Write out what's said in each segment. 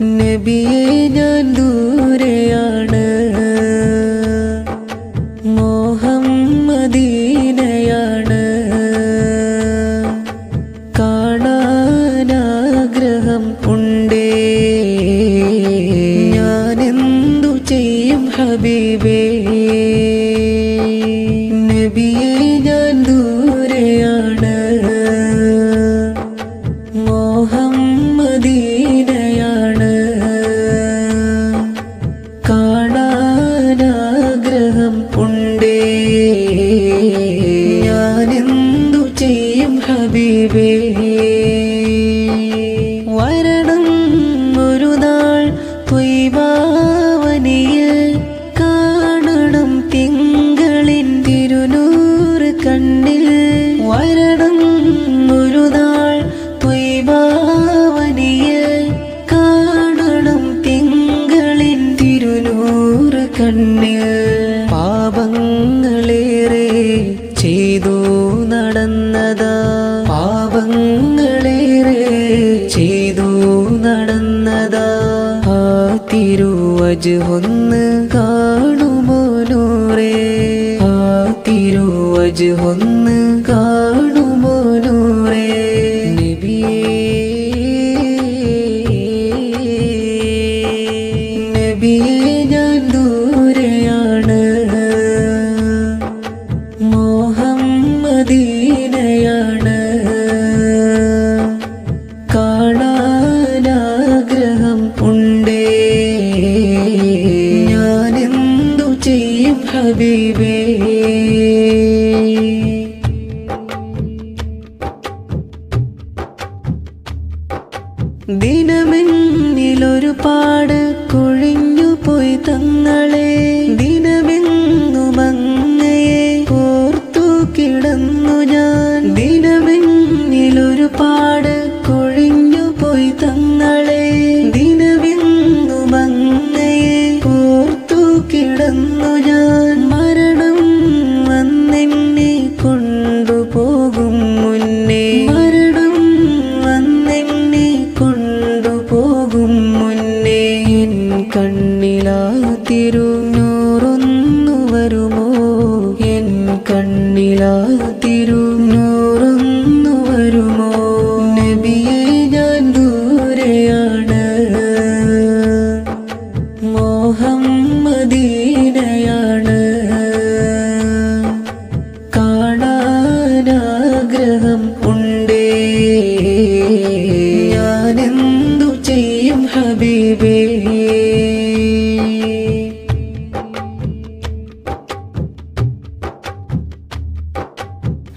നബിയെ ഞാൻ ദൂരെയാണ്. നടന്നതാ. ആ തിരുവജുഹൊന്ന് കാണുമോനൂറേ ആ തിരുവജ് ഒന്ന് കാ പാട് കൊഴിഞ്ഞു പോയി തങ്ങളെ. ദിനമെങ്ങുമങ്ങയെ ഓർത്തു കിടന്നു. തിരുനൂറൊന്നു വരുമോ എൻ കണ്ണിലാ തിരുനൂറൊന്നു വരുമോ നബിയെ ഞാൻ ദൂരെയാണ്. മോഹം മദീനയാണ് കാണാനാഗ്രഹം ഉണ്ടേ. ഞാനെന്തു ചെയ്യും ഹബീബേ?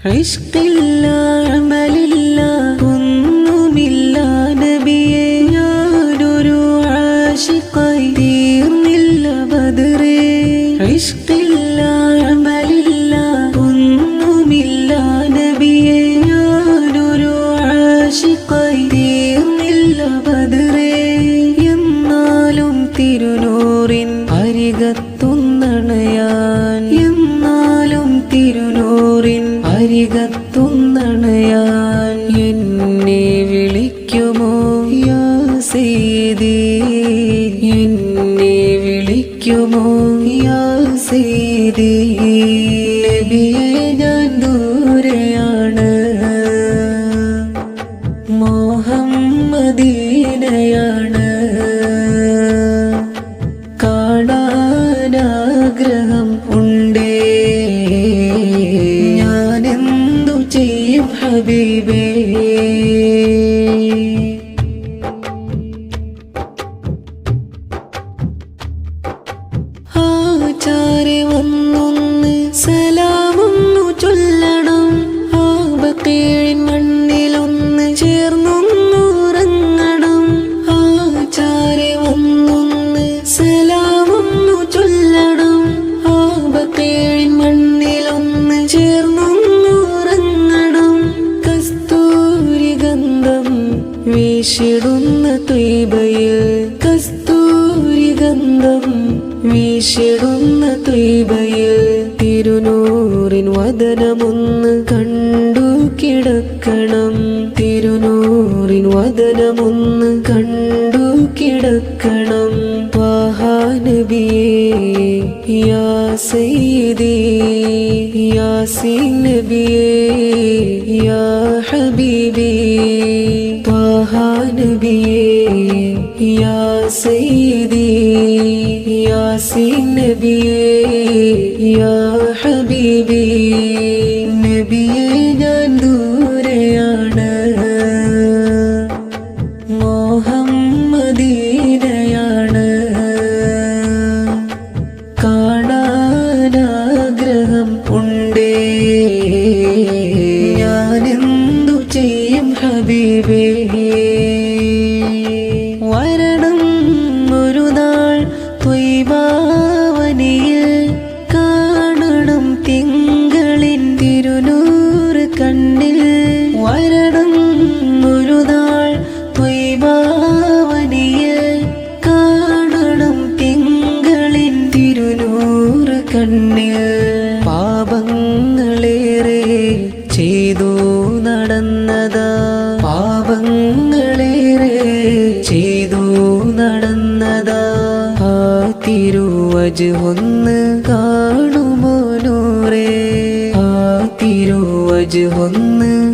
Es que തികത്തുന്നണയാൻ എന്നെ വിളിക്കുമോ? യാ സീതി എന്നെ വിളിക്കുമോ? യാ സീതി നബിയെ ഞാൻ ഉണ്ട് ഹബീബേ ആചാരേ വീശിടുന്ന തീബയിൽ തിരുനൂറിൻ വദനമൊന്ന് കണ്ടു കിടക്കണം. തിരുനൂറിൻ വദനമൊന്ന് കണ്ടു കിടക്കണം. നബിയേ യാ സയ്യിദി യാ സീൻ യാ ഹബീബി. ത്വഹാ യാ സയ്യിദി യാസീൻ നബിയേ ഹബീബി നബിയേ ഞാൻ ദൂരെയാണ് മോഹം മദീനയാണ് കാണാനാഗ്രഹം ഉണ്ടേ. ഞാനെന്തു ചെയ്യും ഹബീബേ? കണ്ണിൽ പാപങ്ങളേറെ ചെയ്തു നടന്നതാ. പാപങ്ങളേറെ ചെയ്തു നടന്നതാ. ആ തിരുവജ് ഒന്ന് കാണുമോ നൂറേ? ആ തിരുവജ് ഒന്ന്